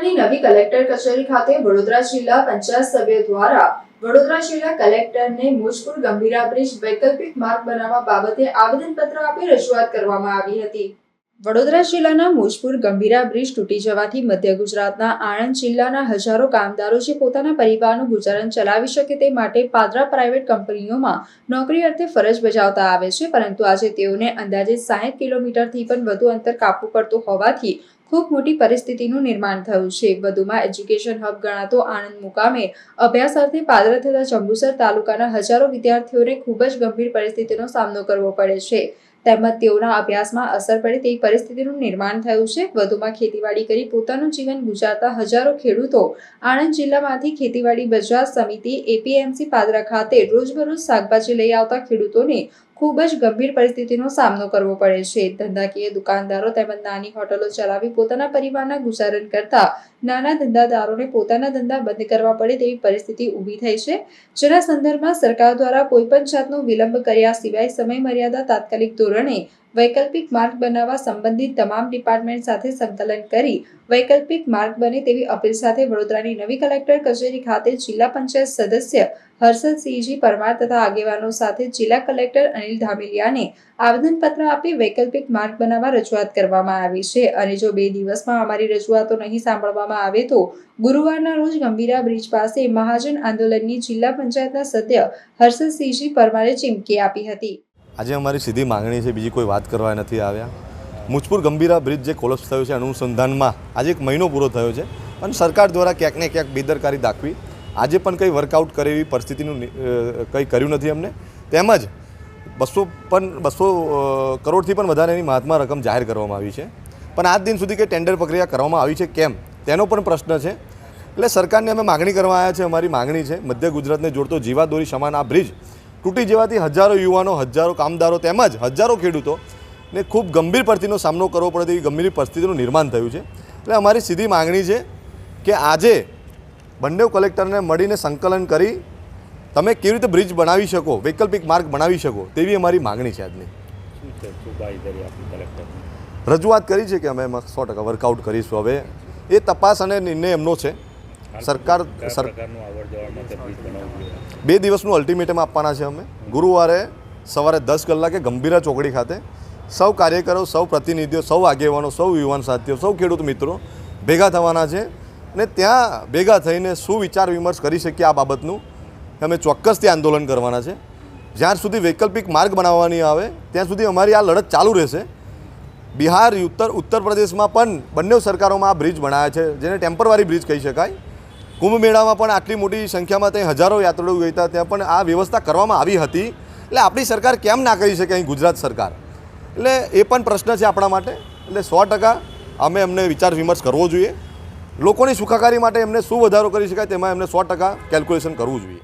વડોદરાની નવી કલેક્ટર કચેરી ખાતે વડોદરા જિલ્લા પંચાયત સભ્ય દ્વારા વડોદરા જિલ્લા કલેક્ટરને મોજપુર ગંભીરા બ્રિજ વૈકલ્પિક માર્ગ બનાવવા બાબતે આવેદનપત્ર આપી રજૂઆત કરવામાં આવી હતી. વડોદરા જિલ્લાના મોજપુર ગંભીરા બ્રિજ તૂટી જવાથી મધ્ય ગુજરાતના આણંદ જિલ્લાના હજારો કામદારો જે પોતાના પરિવારનું ગુજરાન ચલાવી શકે તે માટે પાદરા પ્રાઇવેટ કંપનીઓમાં નોકરી અર્થે ફરજ બજાવતા આવે છે, પરંતુ આજે તેઓને અંદાજે સાહીઠ કિલોમીટરથી પણ વધુ અંતર કાપવું પડતું હોવાથી ખૂબ મોટી પરિસ્થિતિનું નિર્માણ થયું છે. વધુમાં એજ્યુકેશન હબ ગણાતો આણંદ મુકામે અભ્યાસ અર્થે પાદરા તથા જંબુસર તાલુકાના હજારો વિદ્યાર્થીઓને ખૂબ જ ગંભીર પરિસ્થિતિનો સામનો કરવો પડે છે. તેમજ તેઓના અભ્યાસમાં અસર પડે તેવી પરિસ્થિતિનું નિર્માણ થયું છે. વધુમાં ખેતીવાડી કરી પોતાનું જીવન ગુજારતા હજારો ખેડૂતો આણંદ જિલ્લામાંથી ખેતીવાડી બજાર સમિતિ, એપીએમસી પાદરા ખાતે રોજબરોજ શાકભાજી લઈ આવતા ખેડૂતોને ખૂબ જ ગંભીર પરિસ્થિતિનો સામનો કરવો પડે છે. ધંધાકીય દુકાનદારો તેમજ નાની હોટલો ચલાવી પોતાના પરિવારના ગુજારણ કરતા નાના ધંધાદારોને પોતાના ધંધા બંધ કરવા પડે તેવી પરિસ્થિતિ ઊભી થઈ છે. જેના સંદર્ભમાં સરકાર દ્વારા કોઈપણ જાતનો વિલંબ કર્યા સિવાય સમય મર્યાદા તાત્કાલિક ધોરણે વૈકલ્પિક માર્ગ બનાવવા સંબંધિત તમામ ડિપાર્ટમેન્ટ સાથે સંકલન કરી વૈકલ્પિક માર્ગ બને તેવી અપીલ સાથે વડોદરાની નવી કલેક્ટર કચેરી ખાતે જિલ્લા પંચાયત સદસ્ય હર્ષદસિંહજી પરમાર તથા આગેવાનો સાથે જિલ્લા કલેક્ટર અનિલ ધામેલિયાને આવેદનપત્ર આપી વૈકલ્પિક માર્ગ બનાવવા રજૂઆત કરવામાં આવી છે. અને જો બે દિવસમાં અમારી રજૂઆતો નહીં સાંભળવામાં આવે તો ગુરુવારના રોજ ગંભીરા બ્રિજ પાસે મહાજન આંદોલનની જિલ્લા પંચાયતના સભ્ય હર્ષદસિંહજી પરમારે ચીમકી આપી હતી. આજે અમારી સીધી માંગણી છે, બીજી કોઈ વાત કરવા નથી આવ્યા. મુજપુર ગંભીરા બ્રિજ જે કોલેપ્સ થયો છે, અનુસંધાનમાં આજે એક મહિનો પૂરો થયો છે અને સરકાર દ્વારા ક્યાંક ને ક્યાંક બેદરકારી દાખવી, આજે પણ કંઈ વર્કઆઉટ કરે એવી પરિસ્થિતિનું કંઈ કર્યું નથી અમને. તેમજ બસો પણ, બસો કરોડથી પણ વધારેની મહાત્મા રકમ જાહેર કરવામાં આવી છે. પણ આજ દિન સુધી કંઈ ટેન્ડર પ્રક્રિયા કરવામાં આવી છે કેમ? તેનો પણ પ્રશ્ન છે. એટલે સરકારને અમે માગણી કરવા આવ્યા છે, અમારી માગણી છે, મધ્ય ગુજરાતને જોડતો જીવાદોરી સમાન આ બ્રિજ તૂટી જવાથી હજારો યુવાનો હજારો કામદારો તેમજ હજારો ખેડૂતો ને ખૂબ ગંભીર પરિસ્થિતિનો સામનો કરવો પડે તેવી ગંભીર પરિસ્થિતિનું નિર્માણ થયું છે. એટલે અમારી સીધી માગણી છે કે આજે બંને કલેક્ટરને મળીને સંકલન કરી તમે કેવી રીતે બ્રિજ બનાવી શકો વૈકલ્પિક માર્ગ બનાવી શકો તેવી અમારી માગણી છે આજની. રજૂઆત કરી છે કે અમે એમાં સો ટકા વર્કઆઉટ કરીશું હવે. એ તપાસ અને નિર્ણય એમનો છે. સરકાર બે દિવસનું અલ્ટિમેટમ આપવાના છે અમે. ગુરુવારે સવારે દસ કલાકે ગંભીરા ચોકડી ખાતે સૌ કાર્યકરો સૌ પ્રતિનિધિઓ સૌ આગેવાનો સૌ યુવાન સાથીઓ સૌ ખેડૂત મિત્રો ભેગા થવાના છે અને ત્યાં ભેગા થઈને શું વિચાર વિમર્શ કરી શકીએ આ બાબતનું. અમે ચોક્કસથી આંદોલન કરવાના છે. જ્યાં સુધી વૈકલ્પિક માર્ગ બનાવવાની આવે ત્યાં સુધી અમારી આ લડત ચાલુ રહેશે. બિહાર ઉત્તર ઉત્તર પ્રદેશમાં પણ બંને સરકારોમાં આ બ્રિજ બનાવ્યા છે જેને ટેમ્પરવારી બ્રિજ કહી શકાય. કુંભ મેળામાં પણ આટલી મોટી સંખ્યામાં ત્યાં હજારો યાત્રાળુ ગઈ હતા. ત્યાં પણ આ વ્યવસ્થા કરવામાં આવી હતી. એટલે આપણી સરકાર કેમ ના કરી શકે અહીં ગુજરાત સરકાર? એટલે એ પણ પ્રશ્ન છે આપણા માટે. એટલે સો ટકા અમે એમને વિચાર વિમર્શ કરવો જોઈએ. લોકોની સુખાકારી માટે એમને શું વધારો કરી શકાય તેમાં એમને સો ટકા કેલ્ક્યુલેશન કરવું જોઈએ.